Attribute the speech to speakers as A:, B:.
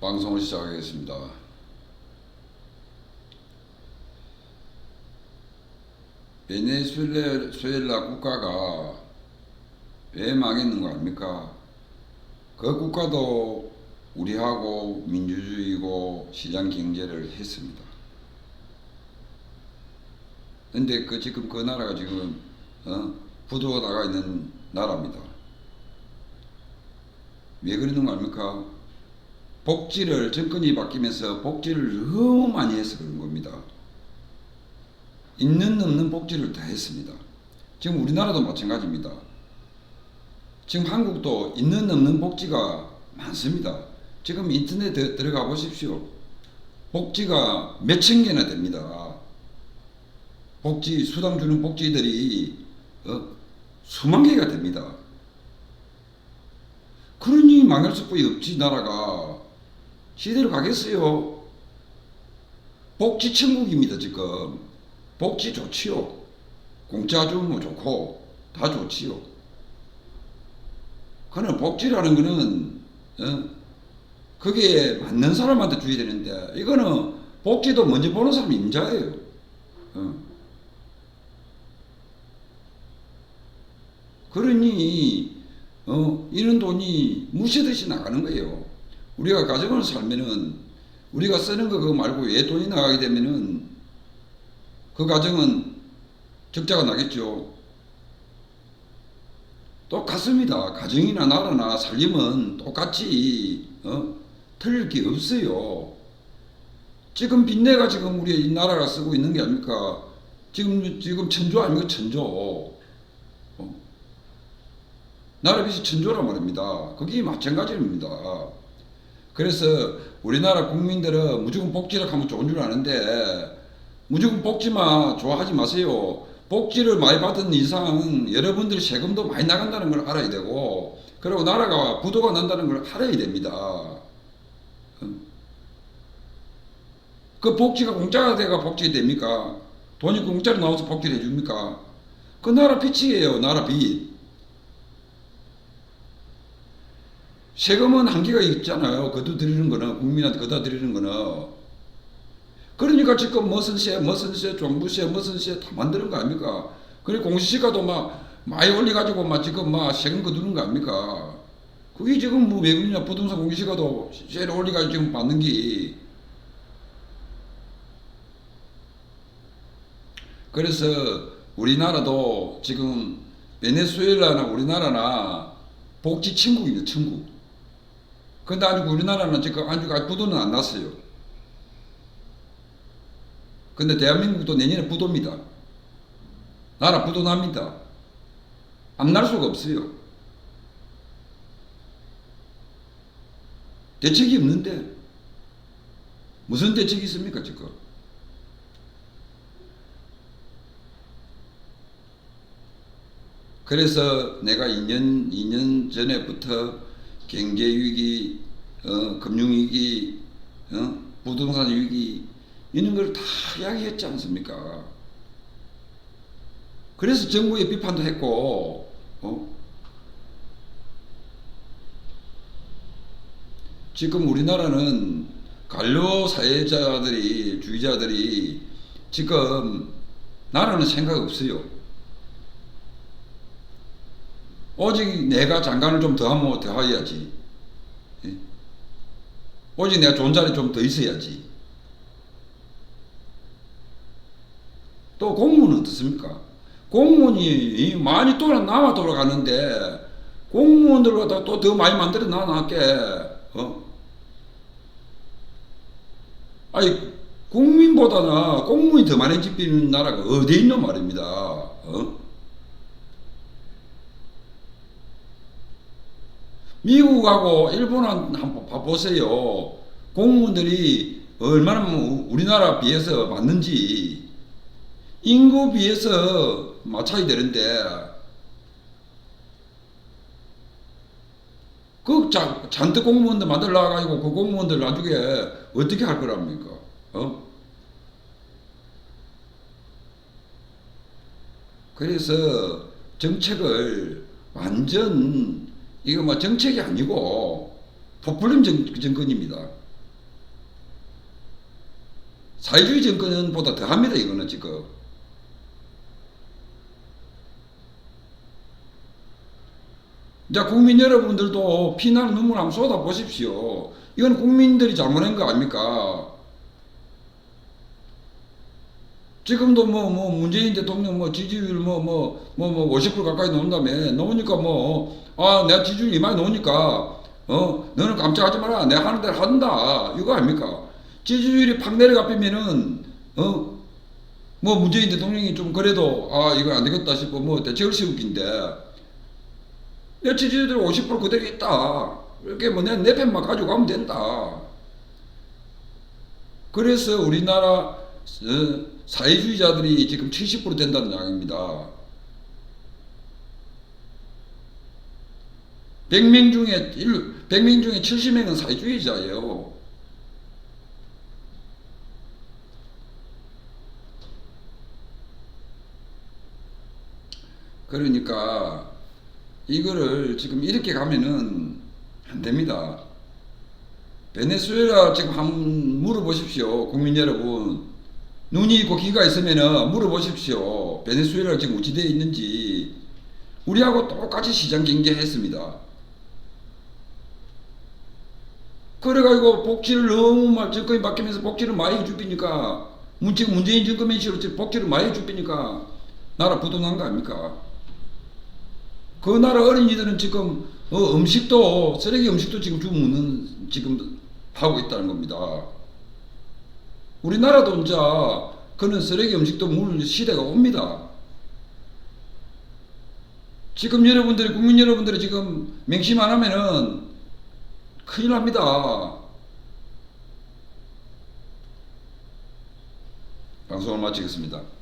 A: 방송을 시작하겠습니다. 베네수엘라 국가가 왜 망했는 거 아닙니까? 그 국가도 우리하고 민주주의고 시장 경제를 했습니다. 근데 그 지금 그 나라가 지금 어? 부도가 나가 있는 나라입니다. 왜 그러는 거 아닙니까? 복지를 정권이 바뀌면서 복지를 너무 많이 해서 그런 겁니다. 있는 없는 복지를 다 했습니다. 지금 우리나라도 마찬가지입니다. 지금 한국도 있는 없는 복지가 많습니다. 지금 인터넷 에 들어가 보십시오. 복지가 몇천 개나 됩니다. 복지 수당 주는 복지들이 어, 수만 개가 됩니다. 그러니 망할 수밖에 없지 나라가 시대를 가겠어요. 복지 천국입니다 지금. 복지 좋지요. 공짜 주면 좋고 다 좋지요. 그는 복지라는 거는 어, 그게 맞는 사람한테 줘야 되는데 이거는 복지도 먼저 보는 사람이 임자예요. 어. 그러니 어, 이런 돈이 무시듯이 나가는 거예요. 우리가 가정을 살면은 우리가 쓰는 거 그거 말고 왜 돈이 나가게 되면은 그 가정은 적자가 나겠죠. 똑같습니다. 가정이나 나라나 살림은 똑같이 어? 틀릴 게 없어요. 지금 빚내가 지금 우리 이 나라가 쓰고 있는 게 아닙니까? 지금 지금 천조 아닙니까 천조. 어? 나라 빚이 천조란 말입니다. 그게 마찬가지입니다. 그래서 우리나라 국민들은 무조건 복지를 하면 좋은 줄 아는데 무조건 복지만 좋아하지 마세요. 복지를 많이 받은 이상 여러분들 세금도 많이 나간다는 걸 알아야 되고 그리고 나라가 부도가 난다는 걸 알아야 됩니다. 그 복지가 공짜가 돼가 복지 됩니까? 돈이 공짜로 나와서 복지를 해줍니까? 그 나라 빚이에요. 나라 빚. 세금은 한계가 있잖아요. 거둬 드리는 거는 국민한테 거둬 드리는 거는 그러니까 지금 무슨 세, 무슨 세, 종부세, 무슨 세 다 만드는 거 아닙니까? 그리고 공시지가도 막 많이 올려가지고 막 지금 막 세금 거두는 거 아닙니까? 그게 지금 뭐 외국이냐 부동산 공시지가도 세를 올려가지고 지금 받는 게 그래서 우리나라도 지금 베네수엘라나 우리나라나 복지 천국입니다, 천국. 근데 아직 우리나라는 지금 아직 부도는 안 났어요. 근데 대한민국도 내년에 부도입니다. 나라 부도 납니다. 안 날 수가 없어요. 대책이 없는데 무슨 대책이 있습니까 지금? 그래서 내가 2년 2년 전에부터 경제 위기, 어, 금융 위기, 어, 부동산 위기 이런 걸 다 이야기했지 않습니까? 그래서 정부의 비판도 했고, 어? 지금 우리나라는 관료 사회자들이, 주의자들이 지금 나라는 생각 없어요. 오직 내가 장관을 좀 더 하면 더 해야지. 예? 오직 내가 좋은 자리 좀더 있어야지. 또 공무원은 어떻습니까? 공무원이 많이 돌아 남아 돌아가는데 공무원들보다 또 더 많이 만들어 놔놨게 어? 아니 국민보다는 공무원이 더 많이 집히는 나라가 어디 있는 말입니다. 어? 미국하고 일본은 한번 봐보세요. 공무원들이 얼마나 우리나라 비해서 많는지 인구 비해서 마차이 되는데 그 자, 잔뜩 공무원들 만들어 가지고 그 공무원들 나중에 어떻게 할 거랍니까? 어? 그래서 정책을 완전 이거 뭐 정책이 아니고 포퓰림 정, 권입니다 사회주의 정권보다 더합니다. 이거는 지금. 자 국민 여러분들도 피나는 눈물 한번 쏟아보십시오. 이건 국민들이 잘못한 거 아닙니까? 지금도 뭐 뭐 문재인 대통령 뭐 지지율 뭐 뭐 뭐 뭐 50% 가까이 나온다며 나오니까 뭐 아 내가 지지율이 많이 나오니까 어 너는 깜짝하지 마라. 내가 하는 대로 한다. 이거 아닙니까? 지지율이 팍 내려가면은 어 뭐 문재인 대통령이 좀 그래도 아 이거 안 되겠다 싶어 뭐 대책을 세우긴데 내 지지율 50% 그대로 있다. 이렇게 뭐 내 내 편만 가지고 가면 된다. 그래서 우리나라 어, 사회주의자들이 지금 70% 된다는 양입니다. 100명 중에 1, 100명 중에 70명은 사회주의자예요. 그러니까 이거를 지금 이렇게 가면은 안 됩니다. 베네수엘라 지금 한번 물어보십시오. 국민 여러분. 눈이 있고 귀가 있으면 물어보십시오. 베네수엘라 지금 어찌되어 있는지. 우리하고 똑같이 시장 경제했습니다. 그래가지고 복지를 너무 막 정권이 바뀌면서 복지를 많이 해주니까 지금 문재인 정권의 시로 복지를 많이 해주니까 나라 부도난 거 아닙니까? 그 나라 어린이들은 지금 어, 음식도 쓰레기 음식도 지금 주문은 지금 하고 있다는 겁니다. 우리나라도 이제 그는 쓰레기 음식도 먹는 시대가 옵니다. 지금 여러분들이 국민 여러분들이 지금 맹심 안 하면은 큰일 납니다. 방송을 마치겠습니다.